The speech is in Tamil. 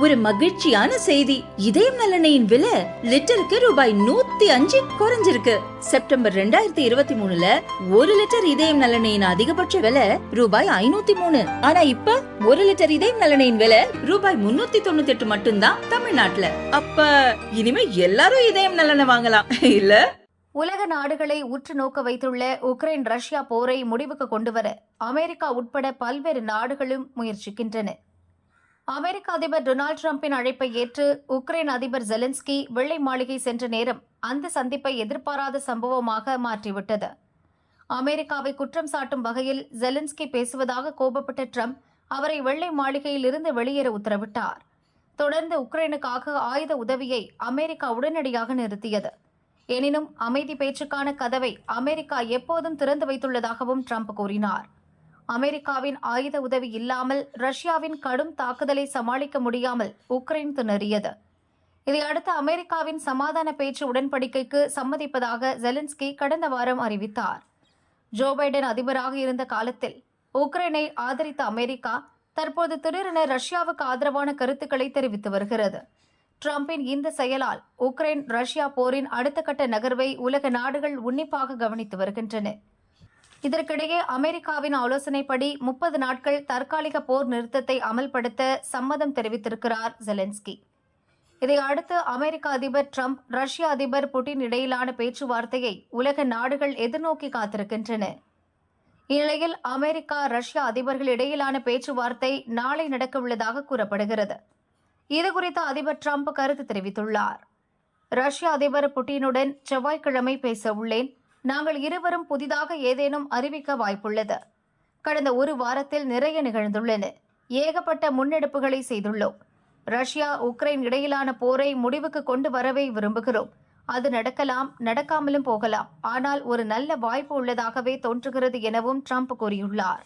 ஒரு மகிழ்ச்சியான செய்தி. இதயம் நலனையின் விலை லிட்டருக்கு ரூபாய் நூத்தி அஞ்சு குறைஞ்சிருக்கு. செப்டம்பர் ரெண்டாயிரத்தி இருபத்தி மூணுல ஒரு லிட்டர் இதயம் நலனையின் அதிகபட்ச விலை ரூபாய் ஐநூத்தி மூணு. ஆனா இப்ப ஒரு லிட்டர் இதயம் நலனையின் விலை ரூபாய் முன்னூத்தி தொண்ணூத்தி எட்டு மட்டும்தான் தமிழ்நாட்டுல. அப்ப இனிமே எல்லாரும் இதயம் நலனை வாங்கலாம் இல்ல? உலக நாடுகளை உற்று நோக்க வைத்துள்ள உக்ரைன் ரஷ்யா போரை முடிவுக்கு கொண்டுவர அமெரிக்கா உட்பட பல்வேறு நாடுகளும் முயற்சிக்கின்றன. அமெரிக்க அதிபர் டொனால்டு டிரம்பின் அழைப்பை ஏற்று உக்ரைன் அதிபர் ஜெலன்ஸ்கி வெள்ளை மாளிகை சென்ற நேரம் அந்த சந்திப்பை எதிர்பாராத சம்பவமாக மாற்றிவிட்டது. அமெரிக்காவை குற்றம் சாட்டும் வகையில் ஜெலன்ஸ்கி பேசுவதாக கோபப்பட்ட ட்ரம்ப் அவரை வெள்ளை மாளிகையில் இருந்து வெளியேற உத்தரவிட்டார். தொடர்ந்து உக்ரைனுக்காக ஆயுத உதவியை அமெரிக்கா உடனடியாக நிறுத்தியது. எனினும் அமைதி பேச்சுக்கான கதவை அமெரிக்கா எப்போதும் திறந்து வைத்துள்ளதாகவும் ட்ரம்ப் கூறினார். அமெரிக்காவின் ஆயுத உதவி இல்லாமல் ரஷ்யாவின் கடும் தாக்குதலை சமாளிக்க முடியாமல் உக்ரைன் திணறியது. இதையடுத்து அமெரிக்காவின் சமாதான பேச்சு உடன்படிக்கைக்கு சம்மதிப்பதாக ஜெலன்ஸ்கி கடந்த வாரம் அறிவித்தார். ஜோ பைடன் அதிபராக இருந்த காலத்தில் உக்ரைனை ஆதரித்த அமெரிக்கா தற்போது திடீரென ரஷ்யாவுக்கு ஆதரவான கருத்துக்களை தெரிவித்து வருகிறது. டிரம்பின் இந்த செயலால் உக்ரைன் ரஷ்யா போரின் அடுத்த கட்ட நகர்வை உலக நாடுகள் உன்னிப்பாக கவனித்து வருகின்றன. இதற்கிடையே அமெரிக்காவின் ஆலோசனைப்படி முப்பது நாட்கள் தற்காலிக போர் நிறுத்தத்தை அமல்படுத்த சம்மதம் தெரிவித்திருக்கிறார் ஜெலன்ஸ்கி. இதை அடுத்து அமெரிக்க அதிபர் ட்ரம்ப் ரஷ்ய அதிபர் புட்டின் இடையிலான பேச்சுவார்த்தையை உலக நாடுகள் எதிர்நோக்கி காத்திருக்கின்றன. இந்நிலையில் அமெரிக்கா ரஷ்யா அதிபர்கள் இடையிலான பேச்சுவார்த்தை நாளை நடக்கவுள்ளதாக கூறப்படுகிறது. இதுகுறித்து அதிபர் ட்ரம்ப் கருத்து தெரிவித்துள்ளார். ரஷ்ய அதிபர் புட்டினுடன் செவ்வாய்க்கிழமை பேச உள்ளேன். நாங்கள் இருவரும் புதிதாக ஏதேனும் அறிவிக்க வாய்ப்புள்ளது. கடந்த ஒரு வாரத்தில் நிறைய நிகழ்ந்துள்ளன. ஏகப்பட்ட முன்னெடுப்புகளை செய்துள்ளோம். ரஷ்யா உக்ரைன் இடையிலான போரை முடிவுக்கு கொண்டு வரவே விரும்புகிறோம். அது நடக்கலாம் நடக்காமலும் போகலாம். ஆனால் ஒரு நல்ல வாய்ப்பு உள்ளதாகவே தோன்றுகிறது எனவும் ட்ரம்ப் கூறியுள்ளார்.